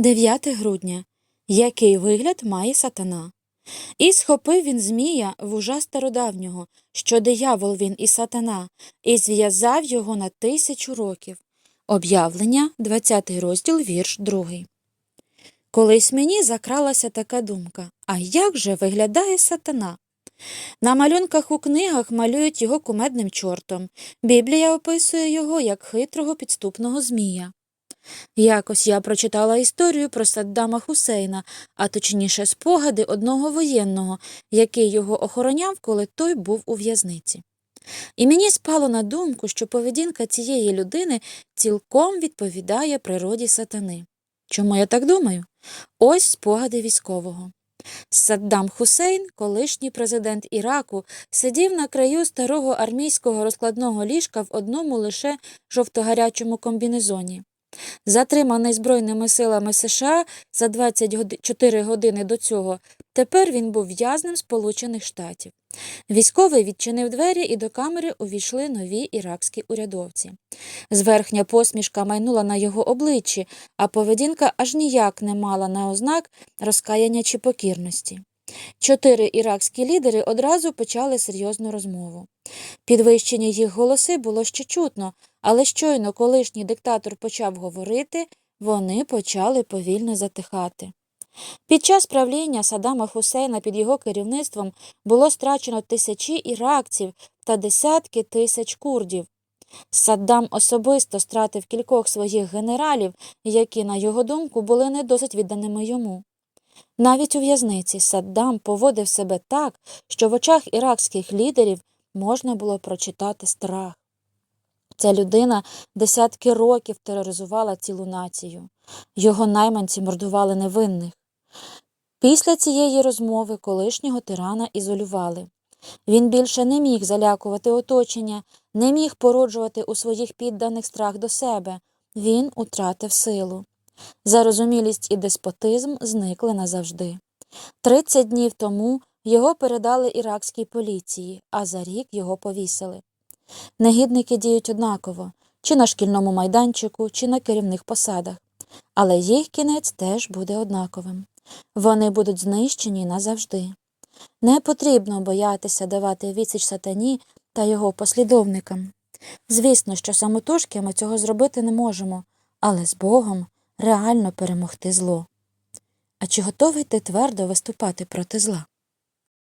9 грудня. Який вигляд має сатана? І схопив він Змія вужа стародавнього, що диявол він і сатана, і зв'язав його на тисячу років. Об'явлення, 20 розділ, вірш 2. Колись мені закралася така думка а як же виглядає сатана? На малюнках у книгах малюють його кумедним чортом. Біблія описує його як хитрого підступного змія. Якось я прочитала історію про Саддама Хусейна, а точніше спогади одного воєнного, який його охороняв, коли той був у в'язниці. І мені спало на думку, що поведінка цієї людини цілком відповідає природі сатани. Чому я так думаю? Ось спогади військового. Саддам Хусейн, колишній президент Іраку, сидів на краю старого армійського розкладного ліжка в одному лише жовтогарячому комбінезоні. Затриманий Збройними силами США за 24 години до цього, тепер він був в'язнем Сполучених Штатів. Військовий відчинив двері, і до камери увійшли нові іракські урядовці. Зверхня посмішка майнула на його обличчі, а поведінка аж ніяк не мала на ознак розкаяння чи покірності. Чотири іракські лідери одразу почали серйозну розмову. Підвищені їх голоси було ще чутно, але щойно колишній диктатор почав говорити, вони почали повільно затихати. Під час правління Саддама Хусейна під його керівництвом було страчено тисячі іракців та десятки тисяч курдів. Саддам особисто стратив кількох своїх генералів, які, на його думку, були не досить відданими йому. Навіть у в'язниці Саддам поводив себе так, що в очах іракських лідерів можна було прочитати страх. Ця людина десятки років тероризувала цілу націю. Його найманці мордували невинних. Після цієї розмови колишнього тирана ізолювали. Він більше не міг залякувати оточення, не міг породжувати у своїх підданих страх до себе. Він утратив силу. Зарозумілість і деспотизм зникли назавжди. Тридцять днів тому його передали іракській поліції, а за рік його повісили. Негідники діють однаково чи на шкільному майданчику, чи на керівних посадах, але їх кінець теж буде однаковим. Вони будуть знищені назавжди. Не потрібно боятися давати відсіч сатані та його послідовникам. Звісно, що самотужки ми цього зробити не можемо, але з Богом реально перемогти зло. А чи готовий ти твердо виступати проти зла?